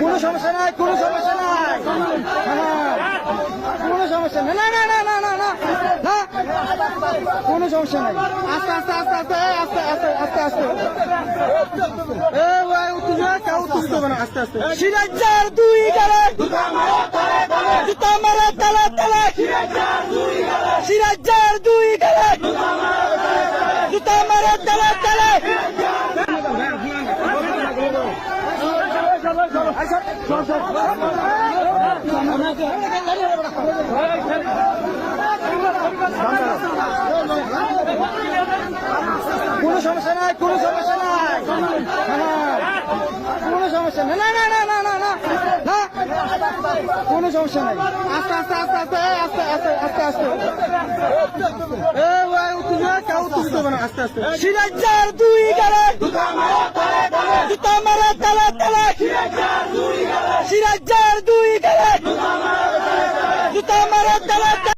কোনো সমস্যা নাই, কোনো সমস্যা নাই। কোনো সমস্যা নাই। না না না না না না না। কোনো সমস্যা নাই। আস্তে আস্তে আস্তে আস্তে আস্তে আস্তে আস্তে আস্তে। উত্তেজনা, কেউ উত্তেজিত হবে না। আস্তে আস্তে। সিরাজ্জার দুই গালে কোনো সমস্যা নাই, কোনো সমস্যা নাই। কোনো সমস্যা নাই। না না না না না না কোনো সমস্যা নাই। আস্তে আস্তে আস্তে আস্তে আস্তে আস্তে আস্তে আস্তে। সিরাজার দুই গালে। জুতা মারা তালা তালা। সিরাজার দুই গালে। জুতা মারা তালা।